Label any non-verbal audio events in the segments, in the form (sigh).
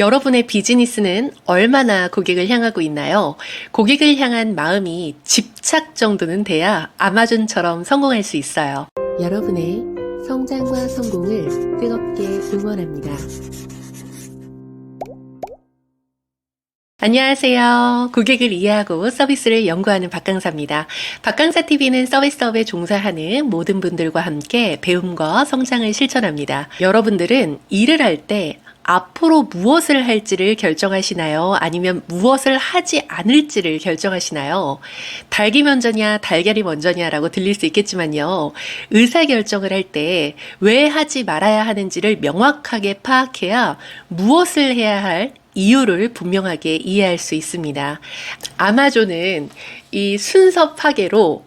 여러분의 비즈니스는 얼마나 고객을 향하고 있나요? 고객을 향한 마음이 집착 정도는 돼야 아마존처럼 성공할 수 있어요. 여러분의 성장과 성공을 뜨겁게 응원합니다. 안녕하세요. 고객을 이해하고 서비스를 연구하는 박강사입니다. 박강사 TV는 서비스업에 종사하는 모든 분들과 함께 배움과 성장을 실천합니다. 여러분들은 일을 할 때 앞으로 무엇을 할지를 결정하시나요? 아니면 무엇을 하지 않을지를 결정하시나요? 닭이 먼저냐, 달걀이 먼저냐라고 들릴 수 있겠지만요. 의사결정을 할 때 왜 하지 말아야 하는지를 명확하게 파악해야 무엇을 해야 할 이유를 분명하게 이해할 수 있습니다. 아마존은 이 순서 파괴로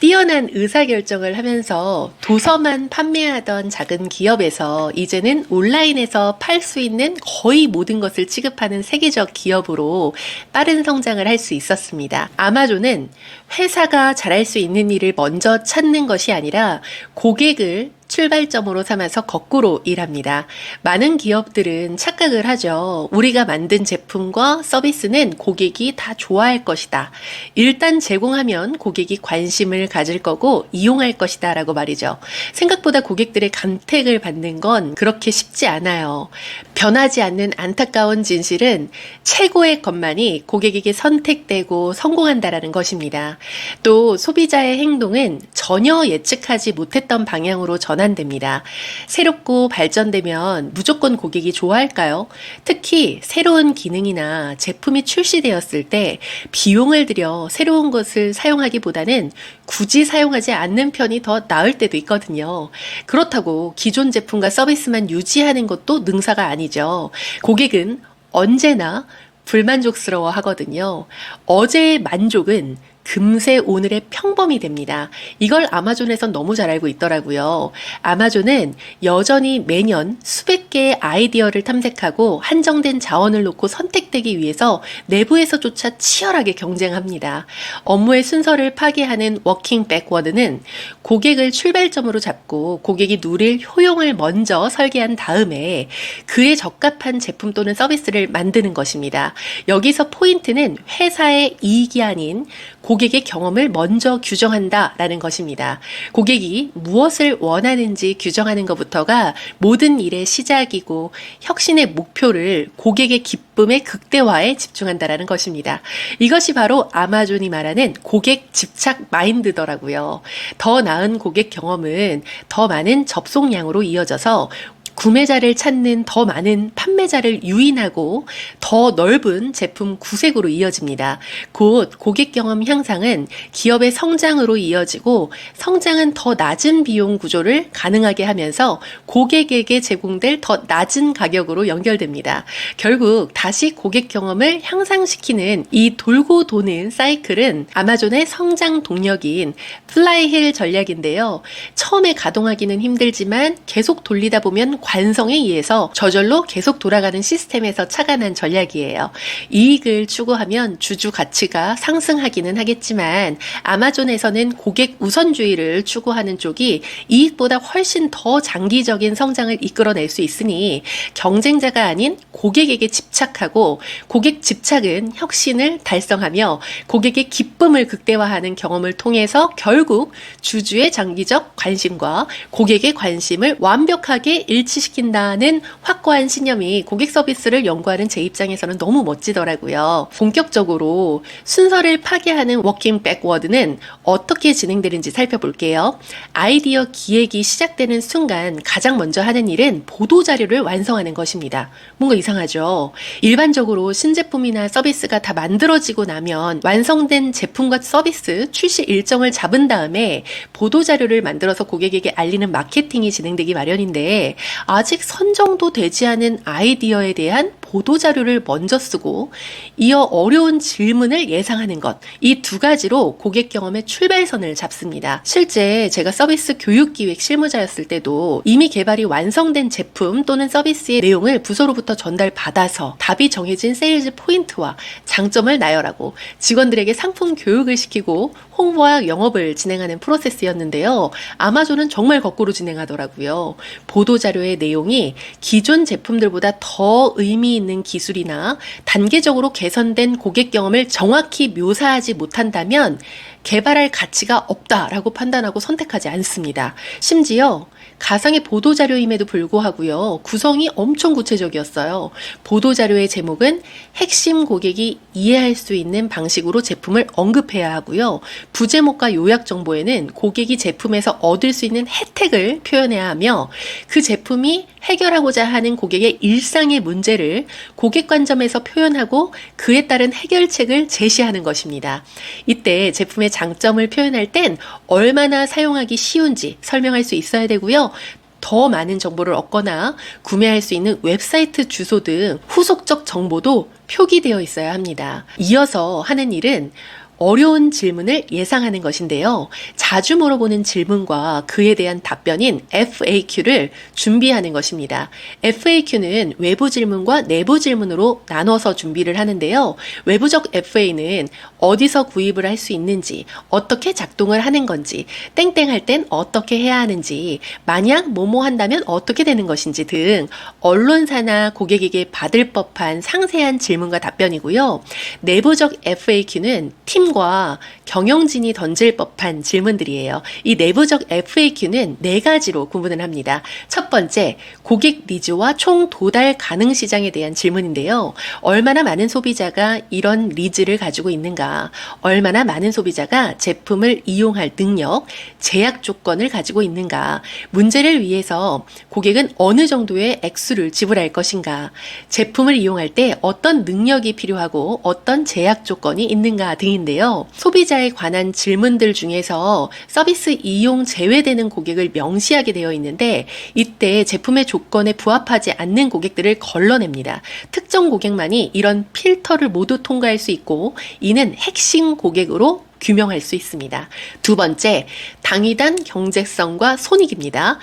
뛰어난 의사결정을 하면서 도서만 판매하던 작은 기업에서 이제는 온라인에서 팔 수 있는 거의 모든 것을 취급하는 세계적 기업으로 빠른 성장을 할 수 있었습니다. 아마존은 회사가 잘할 수 있는 일을 먼저 찾는 것이 아니라 고객을 출발점으로 삼아서 거꾸로 일합니다. 많은 기업들은 착각을 하죠. 우리가 만든 제품과 서비스는 고객이 다 좋아할 것이다. 일단 제공하면 고객이 관심을 가질 거고 이용할 것이다. 라고 말이죠. 생각보다 고객들의 감택을 받는 건 그렇게 쉽지 않아요. 변하지 않는 안타까운 진실은 최고의 것만이 고객에게 선택되고 성공한다라는 것입니다. 또 소비자의 행동은 전혀 예측하지 못했던 방향으로 전 환됩니다. 새롭고 발전되면 무조건 고객이 좋아할까요? 특히 새로운 기능이나 제품이 출시되었을 때 비용을 들여 새로운 것을 사용하기보다는 굳이 사용하지 않는 편이 더 나을 때도 있거든요. 그렇다고 기존 제품과 서비스만 유지하는 것도 능사가 아니죠. 고객은 언제나 불만족스러워 하거든요. 어제의 만족은 금세 오늘의 평범이 됩니다. 이걸 아마존에선 너무 잘 알고 있더라고요. 아마존은 여전히 매년 수백 개의 아이디어를 탐색하고 한정된 자원을 놓고 선택되기 위해서 내부에서조차 치열하게 경쟁합니다. 업무의 순서를 파괴하는 워킹 백워드는 고객을 출발점으로 잡고 고객이 누릴 효용을 먼저 설계한 다음에 그에 적합한 제품 또는 서비스를 만드는 것입니다. 여기서 포인트는 회사의 이익이 아닌 고객 의 경험을 먼저 규정한다라는 것입니다. 고객이 무엇을 원하는지 규정하는 것부터가 모든 일의 시작이고 혁신의 목표를 고객의 기쁨의 극대화에 집중한다라는 것입니다. 이것이 바로 아마존이 말하는 고객 집착 마인드더라고요. 더 나은 고객 경험은 더 많은 접속량으로 이어져서 구매자를 찾는 더 많은 판매자를 유인하고 더 넓은 제품 구색으로 이어집니다. 곧 고객 경험 향상은 기업의 성장으로 이어지고 성장은 더 낮은 비용 구조를 가능하게 하면서 고객에게 제공될 더 낮은 가격으로 연결됩니다. 결국 다시 고객 경험을 향상시키는 이 돌고 도는 사이클은 아마존의 성장 동력인 플라이힐 전략인데요. 처음에 가동하기는 힘들지만 계속 돌리다 보면 관성에 의해서 저절로 계속 돌아가는 시스템에서 착안한 전략이에요. 이익을 추구하면 주주 가치가 상승하기는 하겠지만 아마존에서는 고객 우선주의를 추구하는 쪽이 이익보다 훨씬 더 장기적인 성장을 이끌어낼 수 있으니 경쟁자가 아닌 고객에게 집착하고 고객 집착은 혁신을 달성하며 고객의 기쁨을 극대화하는 경험을 통해서 결국 주주의 장기적 관심과 고객의 관심을 완벽하게 일치 일치시킨다는 확고한 신념이 고객 서비스를 연구하는 제 입장에서는 너무 멋지더라고요. 본격적으로 순서를 파괴하는 워킹 백워드는 어떻게 진행되는지 살펴볼게요. 아이디어 기획이 시작되는 순간 가장 먼저 하는 일은 보도 자료를 완성하는 것입니다. 뭔가 이상하죠? 일반적으로 신제품이나 서비스가 다 만들어지고 나면 완성된 제품과 서비스 출시 일정을 잡은 다음에 보도 자료를 만들어서 고객에게 알리는 마케팅이 진행되기 마련인데 아직 선정도 되지 않은 아이디어에 대한 보도 자료를 먼저 쓰고 이어 어려운 질문을 예상하는 것. 이 두 가지로 고객 경험의 출발선을 잡습니다. 실제 제가 서비스 교육 기획 실무자였을 때도 이미 개발이 완성된 제품 또는 서비스의 내용을 부서로부터 전달받아서 답이 정해진 세일즈 포인트와 장점을 나열하고 직원들에게 상품 교육을 시키고 홍보와 영업을 진행하는 프로세스였는데요. 아마존은 정말 거꾸로 진행하더라고요. 보도 자료 의 내용이 기존 제품들보다 더 의미 있는 기술이나 단계적으로 개선된 고객 경험을 정확히 묘사하지 못한다면 개발할 가치가 없다라고 판단하고 선택하지 않습니다. 심지어 가상의 보도자료임에도 불구하고요, 구성이 엄청 구체적이었어요. 보도자료의 제목은 핵심 고객이 이해할 수 있는 방식으로 제품을 언급해야 하고요. 부제목과 요약 정보에는 고객이 제품에서 얻을 수 있는 혜택을 표현해야 하며 그 제품 이 해결하고자 하는 고객의 일상의 문제를 고객 관점에서 표현하고 그에 따른 해결책을 제시하는 것입니다. 이때 제품의 장점을 표현할 땐 얼마나 사용하기 쉬운지 설명할 수 있어야 되고요. 더 많은 정보를 얻거나 구매할 수 있는 웹사이트 주소 등 후속적 정보도 표기되어 있어야 합니다. 이어서 하는 일은 어려운 질문을 예상하는 것인데요. 자주 물어보는 질문과 그에 대한 답변인 FAQ를 준비하는 것입니다. FAQ는 외부 질문과 내부 질문으로 나눠서 준비를 하는데요. 외부적 FA는 어디서 구입을 할 수 있는지, 어떻게 작동을 하는 건지, 땡땡 할 땐 어떻게 해야 하는지, 만약 뭐뭐 한다면 어떻게 되는 것인지 등 언론사나 고객에게 받을 법한 상세한 질문과 답변이고요. 내부적 FAQ는 팀과 경영진이 던질 법한 질문들이에요. 이 내부적 FAQ는 네 가지로 구분을 합니다. 첫 번째, 고객 니즈와 총 도달 가능 시장에 대한 질문인데요. 얼마나 많은 소비자가 이런 니즈를 가지고 있는가? 얼마나 많은 소비자가 제품을 이용할 능력, 제약 조건을 가지고 있는가? 문제를 위해서 고객은 어느 정도의 액수를 지불할 것인가? 제품을 이용할 때 어떤 능력이 필요하고 어떤 제약 조건이 있는가 등인 데요. 소비자에 관한 질문들 중에서 서비스 이용 제외되는 고객을 명시하게 되어 있는데 이때 제품의 조건에 부합하지 않는 고객들을 걸러냅니다. 특정 고객만이 이런 필터를 모두 통과할 수 있고 이는 핵심 고객으로 규명할 수 있습니다. 두 번째, 당위단 경제성과 손익입니다.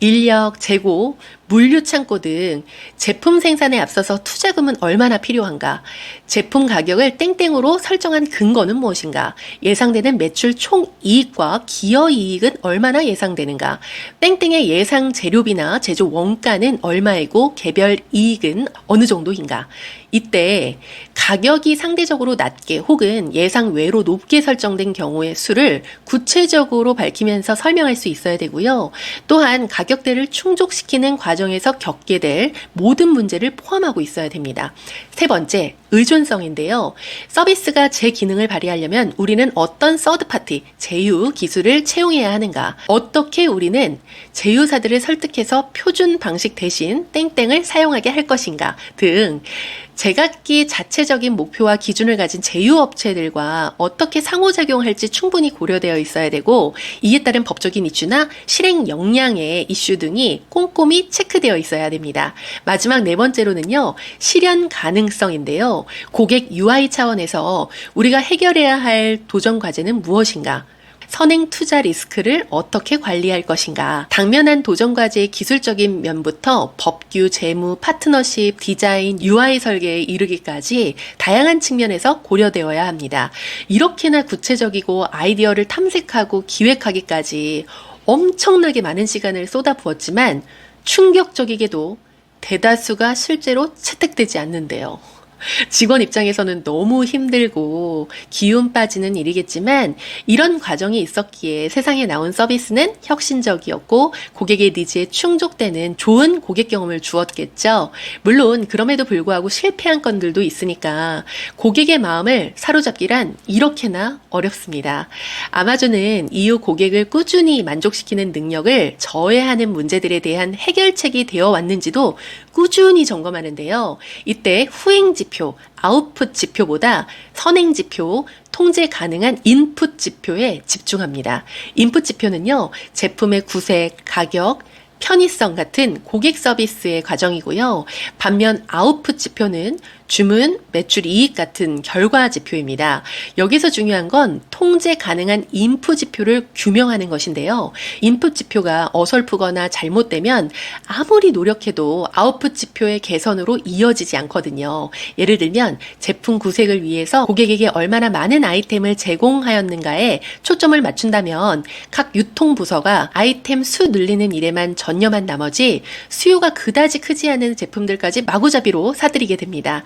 인력, 재고, 물류 창고 등 제품 생산에 앞서서 투자금은 얼마나 필요한가? 제품 가격을 땡땡으로 설정한 근거는 무엇인가? 예상되는 매출 총 이익과 기여 이익은 얼마나 예상되는가? 땡땡의 예상 재료비나 제조 원가는 얼마이고 개별 이익은 어느 정도인가? 이때 가격이 상대적으로 낮게 혹은 예상 외로 높게 설정된 경우의 수를 구체적으로 밝히면서 설명할 수 있어야 되고요. 또한 가격대를 충족시키는 과정에서 겪게 될 모든 문제를 포함하고 있어야 됩니다. 세 번째, 의존성인데요. 서비스가 제 기능을 발휘하려면 우리는 어떤 서드파티, 제휴 기술을 채용해야 하는가? 어떻게 우리는 제휴사들을 설득해서 표준 방식 대신 땡땡을 사용하게 할 것인가? 등 제각기 자체적인 목표와 기준을 가진 제휴업체들과 어떻게 상호작용할지 충분히 고려되어 있어야 되고 이에 따른 법적인 이슈나 실행 역량의 이슈 등이 꼼꼼히 체크되어 있어야 됩니다. 마지막 네 번째로는요. 실현 가능성인데요. 고객 UI 차원에서 우리가 해결해야 할 도전 과제는 무엇인가? 선행 투자 리스크를 어떻게 관리할 것인가. 당면한 도전 과제의 기술적인 면부터 법규, 재무, 파트너십, 디자인, UI 설계에 이르기까지 다양한 측면에서 고려되어야 합니다. 이렇게나 구체적이고 아이디어를 탐색하고 기획하기까지 엄청나게 많은 시간을 쏟아부었지만 충격적이게도 대다수가 실제로 채택되지 않는데요. (laughs) 직원 입장에서는 너무 힘들고 기운 빠지는 일이겠지만 이런 과정이 있었기에 세상에 나온 서비스는 혁신적이었고 고객의 니즈에 충족되는 좋은 고객 경험을 주었겠죠. 물론 그럼에도 불구하고 실패한 건들도 있으니까 고객의 마음을 사로잡기란 이렇게나 어렵습니다. 아마존은 이후 고객을 꾸준히 만족시키는 능력을 저해하는 문제들에 대한 해결책이 되어 왔는지도 꾸준히 점검하는데요. 이때 후행 지표, 아웃풋 지표보다 선행 지표, 통제 가능한 인풋 지표에 집중합니다. 인풋 지표는요, 제품의 구색, 가격, 편의성 같은 고객 서비스의 과정이고요. 반면 아웃풋 지표는 주문, 매출 이익 같은 결과 지표입니다. 여기서 중요한 건 통제 가능한 인풋 지표를 규명하는 것인데요. 인풋 지표가 어설프거나 잘못되면 아무리 노력해도 아웃풋 지표의 개선으로 이어지지 않거든요. 예를 들면 제품 구색을 위해서 고객에게 얼마나 많은 아이템을 제공하였는가에 초점을 맞춘다면 각 유통 부서가 아이템 수 늘리는 일에만 전념한 나머지 수요가 그다지 크지 않은 제품들까지 마구잡이로 사들이게 됩니다.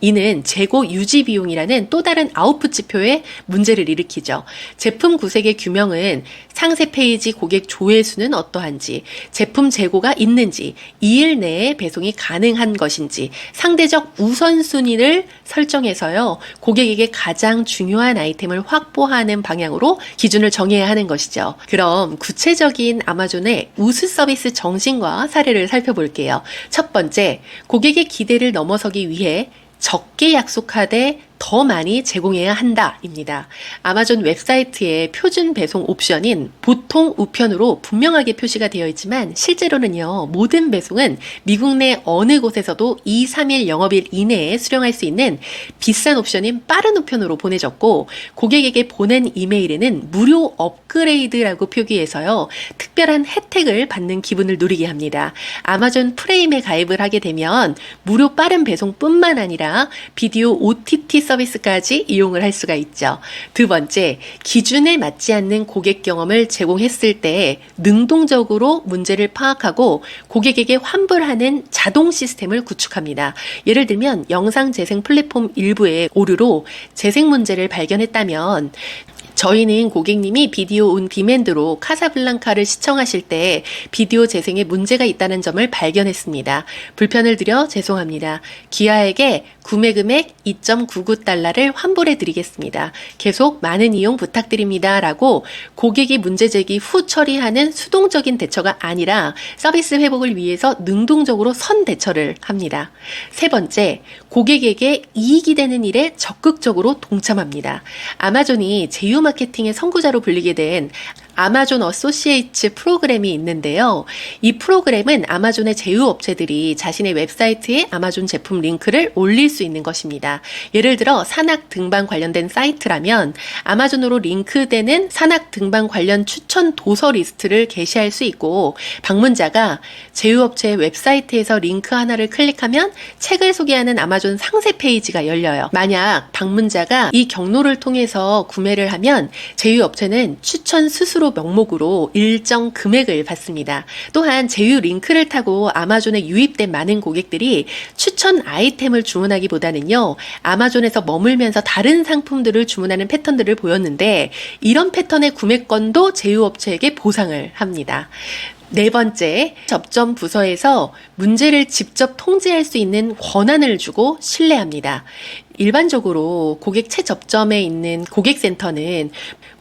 이는 재고 유지 비용이라는 또 다른 아웃풋 지표에 문제를 일으키죠. 제품 구색의 규명은 상세 페이지 고객 조회수는 어떠한지, 제품 재고가 있는지, 2일 내에 배송이 가능한 것인지, 상대적 우선순위를 설정해서요, 고객에게 가장 중요한 아이템을 확보하는 방향으로 기준을 정해야 하는 것이죠. 그럼 구체적인 아마존의 우수 서비스 정신과 사례를 살펴볼게요. 첫 번째, 고객의 기대를 넘어서기 위해 적게 약속하되 더 많이 제공해야 한다입니다. 아마존 웹사이트의 표준 배송 옵션인 보통 우편으로 분명하게 표시가 되어 있지만 실제로는요, 모든 배송은 미국 내 어느 곳에서도 2, 3일 영업일 이내에 수령할 수 있는 비싼 옵션인 빠른 우편으로 보내졌고, 고객에게 보낸 이메일에는 무료 업그레이드라고 표기해서요, 특별한 혜택을 받는 기분을 누리게 합니다. 아마존 프레임에 가입을 하게 되면 무료 빠른 배송뿐만 아니라 비디오 OTT 서비스까지 이용을 할 수가 있죠. 두 번째, 기준에 맞지 않는 고객 경험을 제공했을 때 능동적으로 문제를 파악하고 고객에게 환불하는 자동 시스템을 구축합니다. 예를 들면 영상 재생 플랫폼 일부의 오류로 재생 문제를 발견했다면 저희는 고객님이 비디오 온 디맨드로 카사블랑카를 시청하실 때 비디오 재생에 문제가 있다는 점을 발견했습니다. 불편을 드려 죄송합니다. 기아에게 구매 금액 2.99달러를 환불해 드리겠습니다. 계속 많은 이용 부탁드립니다. 라고 고객이 문제 제기 후 처리하는 수동적인 대처가 아니라 서비스 회복을 위해서 능동적으로 선 대처를 합니다. 세 번째, 고객에게 이익이 되는 일에 적극적으로 동참합니다. 아마존이 제휴 마케팅의 선구자로 불리게 된 아마존 어소시에이츠 프로그램이 있는데요. 이 프로그램은 아마존의 제휴업체들이 자신의 웹사이트에 아마존 제품 링크를 올릴 수 있는 것입니다. 예를 들어 산악 등반 관련된 사이트라면 아마존으로 링크되는 산악 등반 관련 추천 도서 리스트를 게시할 수 있고 방문자가 제휴업체의 웹사이트에서 링크 하나를 클릭하면 책을 소개하는 아마존 상세 페이지가 열려요. 만약 방문자가 이 경로를 통해서 구매를 하면 제휴업체는 추천 스스로 명목으로 일정 금액을 받습니다. 또한 제휴 링크를 타고 아마존에 유입된 많은 고객들이 추천 아이템을 주문하기보다는요, 아마존에서 머물면서 다른 상품들을 주문하는 패턴들을 보였는데, 이런 패턴의 구매권도 제휴업체에게 보상을 합니다. 네 번째, 접점 부서에서 문제를 직접 통제할 수 있는 권한을 주고 신뢰합니다. 일반적으로 고객 채접점에 있는 고객센터는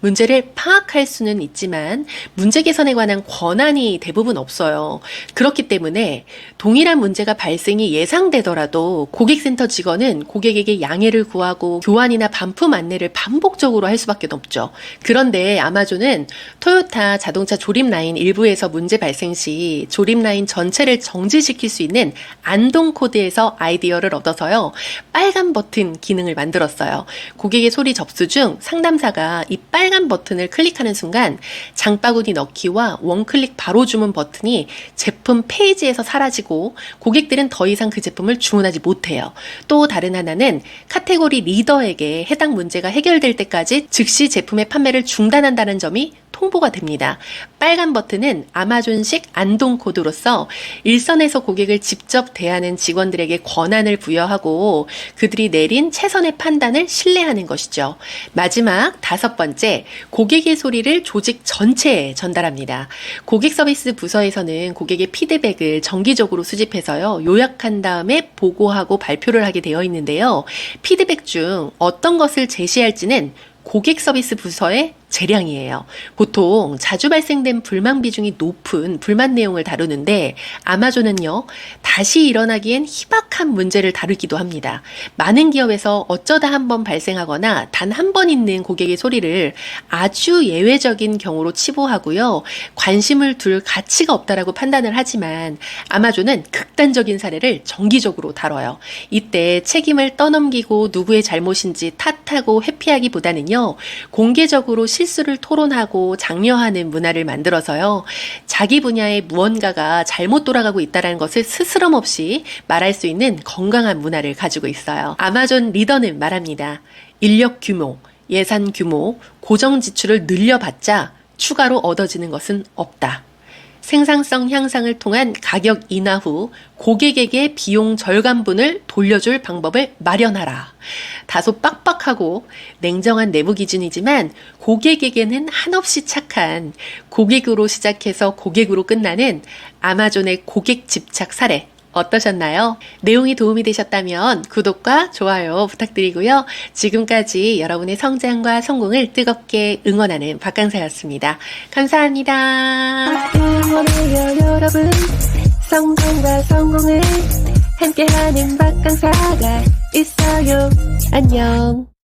문제를 파악할 수는 있지만 문제 개선에 관한 권한이 대부분 없어요. 그렇기 때문에 동일한 문제가 발생이 예상되더라도 고객센터 직원은 고객에게 양해를 구하고 교환이나 반품 안내를 반복적으로 할 수밖에 없죠. 그런데 아마존은 토요타 자동차 조립 라인 일부에서 문제 발생 시 조립 라인 전체를 정지시킬 수 있는 안동 코드에서 아이디어를 얻어서요. 빨간 버튼 기능을 만들었어요. 고객의 소리 접수 중 상담사가 이 빨간 버튼을 클릭하는 순간 장바구니 넣기와 원클릭 바로 주문 버튼이 제품 페이지에서 사라지고 고객들은 더 이상 그 제품을 주문하지 못해요. 또 다른 하나는 카테고리 리더에게 해당 문제가 해결될 때까지 즉시 제품의 판매를 중단한다는 점이 통보가 됩니다. 빨간 버튼은 아마존식 안동 코드로서 일선에서 고객을 직접 대하는 직원들에게 권한을 부여하고 그들이 내린 최선의 판단을 신뢰하는 것이죠. 마지막 다섯 번째, 고객의 소리를 조직 전체에 전달합니다. 고객 서비스 부서에서는 고객의 피드백을 정기적으로 수집해서요, 요약한 다음에 보고하고 발표를 하게 되어 있는데요. 피드백 중 어떤 것을 제시할지는 고객 서비스 부서의 재량이에요. 보통 자주 발생된 불만 비중이 높은 불만 내용을 다루는데 아마존은요, 다시 일어나기엔 희박한 문제를 다루기도 합니다. 많은 기업에서 어쩌다 한 번 발생하거나 단 한 번 있는 고객의 소리를 아주 예외적인 경우로 치부하고요, 관심을 둘 가치가 없다라고 판단을 하지만 아마존은 극단적인 사례를 정기적으로 다뤄요. 이때 책임을 떠넘기고 누구의 잘못인지 탓하고 회피하기보다는요, 공개적으로 실수를 토론하고 장려하는 문화를 만들어서요. 자기 분야의 무언가가 잘못 돌아가고 있다는 것을 스스럼 없이 말할 수 있는 건강한 문화를 가지고 있어요. 아마존 리더는 말합니다. 인력 규모, 예산 규모, 고정 지출을 늘려봤자 추가로 얻어지는 것은 없다. 생산성 향상을 통한 가격 인하 후 고객에게 비용 절감분을 돌려줄 방법을 마련하라. 다소 빡빡하고 냉정한 내부 기준이지만 고객에게는 한없이 착한 고객으로 시작해서 고객으로 끝나는 아마존의 고객 집착 사례 어떠셨나요? 내용이 도움이 되셨다면 구독과 좋아요 부탁드리고요. 지금까지 여러분의 성장과 성공을 뜨겁게 응원하는 박강사였습니다. 감사합니다. 응원해요 여러분 성공과 성공을 함께하는 박강사가 있어요. 안녕.